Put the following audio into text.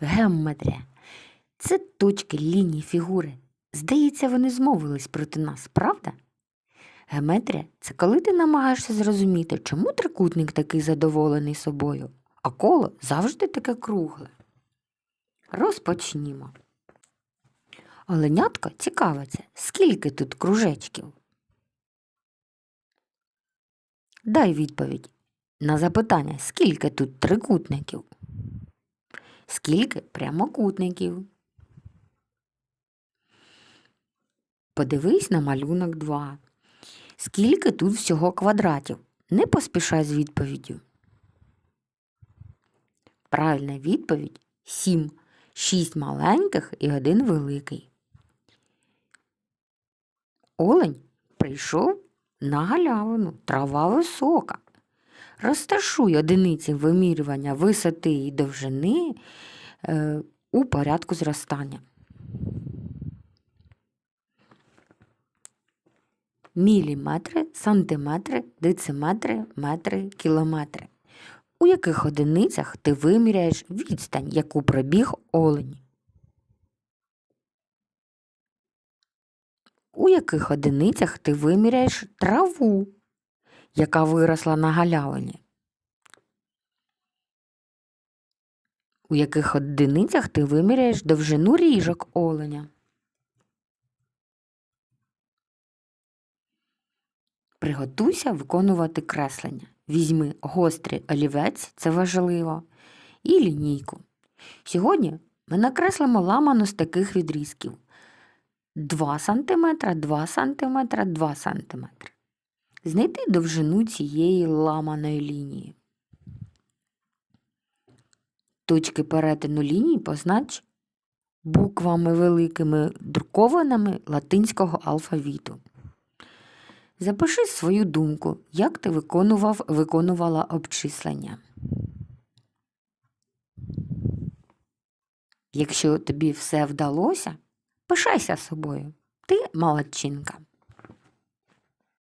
Геометрія. Це точки, лінії, фігури. Здається, вони змовились проти нас, правда? Геометрія це коли ти намагаєшся зрозуміти, чому трикутник такий задоволений собою, а коло завжди таке кругле. Розпочнімо. Оленятко цікавиться, скільки тут кружечків. Дай відповідь на запитання, скільки тут трикутників. Скільки прямокутників? Подивись на малюнок 2. Скільки тут всього квадратів? Не поспішай з відповіддю. Правильна відповідь 7. 6 маленьких і один великий. Олень прийшов на галявину, трава висока. Розташуй одиниці вимірювання висоти і довжини е, у порядку зростання. Міліметри, сантиметри, дециметри, метри, кілометри. У яких одиницях ти виміряєш відстань, яку пробіг олень? У яких одиницях ти виміряєш траву, яка виросла на галявині? У яких одиницях ти виміряєш довжину ріжок оленя? Приготуйся виконувати креслення. Візьми гострий олівець, це важливо, і лінійку. Сьогодні ми накреслимо ламану з таких відрізків: 2 см, 2 см, 2 см. Знайти довжину цієї ламаної лінії. Точки перетину лінії познач буквами великими друкованими латинського алфавіту. Запиши свою думку, як ти виконував, виконувала обчислення. Якщо тобі все вдалося, пишайся собою. Ти молодчинка.